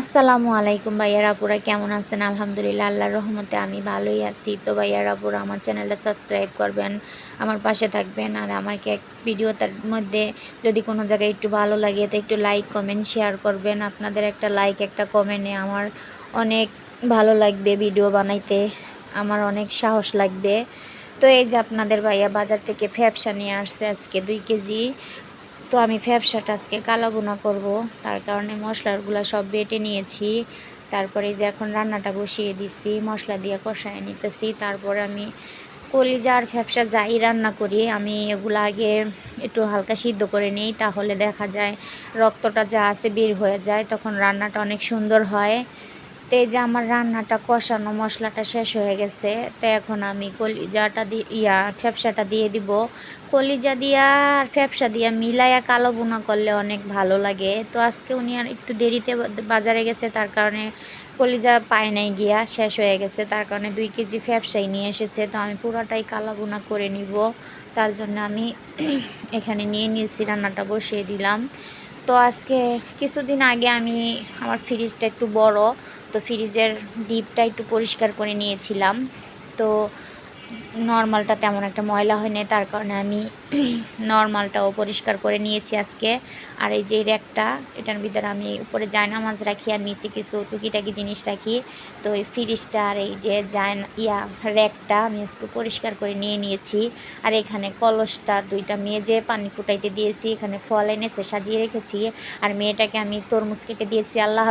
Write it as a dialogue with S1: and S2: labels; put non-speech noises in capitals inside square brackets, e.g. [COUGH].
S1: আসসালামু আলাইকুম ভাইয়ার, আপুরা কেমন আছেন? আলহামদুলিল্লাহ, আল্লাহর রহমতে আমি ভালোই আছি। তো ভাইয়ার, আপুরা, আমার চ্যানেলটা সাবস্ক্রাইব করবেন, আমার পাশে থাকবেন। আর আমাকে এক ভিডিওটার মধ্যে যদি কোনো জায়গায় একটু ভালো লাগে, তো একটু লাইক কমেন্ট শেয়ার করবেন। আপনাদের একটা লাইক একটা কমেন্টে আমার অনেক ভালো লাগবে ভিডিও বানাইতে। আমার অনেক সাহস লাগবে। তো এই যে আপনাদের ভাইয়া বাজার থেকে ফ্যাপসা নিয়ে আসছে আজকে দুই কেজি। তো আমি ফ্যাপসাটা আজকে কালো বোনা করব। তার কারণে মশলাগুলো সব বেটে নিয়েছি। তারপরে যে এখন রান্নাটা বসিয়ে দিছি, মশলা দিয়ে কষায় নিতেছি। তারপরে আমি কলিজা আর ফ্যাপসা যাই রান্না করি, আমি এগুলো আগে একটু হালকা সিদ্ধ করে নিই, তাহলে দেখা যায় রক্তটা যা আছে বের হয়ে যায়, তখন রান্নাটা অনেক সুন্দর হয়। তো এই যে আমার রান্নাটা কষানো মশলাটা শেষ হয়ে গেছে, তো এখন আমি কলিজাটা দিয়ে ইয়া, ফ্যাপসাটা দিয়ে দিব। কলিজা দিয়া আর ফ্যাপসা দিয়া মিলাইয়া কালো বোনা করলে অনেক ভালো লাগে। তো আজকে উনি আর একটু দেরিতে বাজারে গেছে, তার কারণে কলিজা পায় নাই গিয়া, শেষ হয়ে গেছে। তার কারণে দুই কেজি ফ্যাপসাই নিয়ে এসেছে, তো আমি পুরাটাই কালো বোনা করে নিব। তার জন্য আমি [CLEARS THROAT] এখানে নিয়ে নিয়েছি, রান্নাটা বসিয়ে দিলাম। তো আজকে কিছুদিন আগে আমি, আমার ফ্রিজটা একটু বড় তো ফ্রিজের ডিপটা একটু পরিষ্কার করে নিয়েছিলাম। তো নর্মালটা তেমন একটা ময়লা হয়নি, তার কারণে আমি নর্মালটাও পরিষ্কার করে নিয়েছি আজকে। আর এই যে র্যাকটা, এটার ভিতরে আমি উপরে জায়না মাছ রাখি আর নিচে কিছু টুকিটাকি জিনিস রাখি। তো এই ফ্রিজটা আর এই যে জায়না, ইয়া, র্যাকটা আমি আজকে পরিষ্কার করে নিয়ে নিয়েছি। আর এখানে কলসটা দুইটা মেজে পানি ফুটাইতে দিয়েছি, এখানে ফল এনেছে, সাজিয়ে রেখেছি। আর মেয়েটাকে আমি তরমুজ কেটে দিয়েছি, আল্লাহ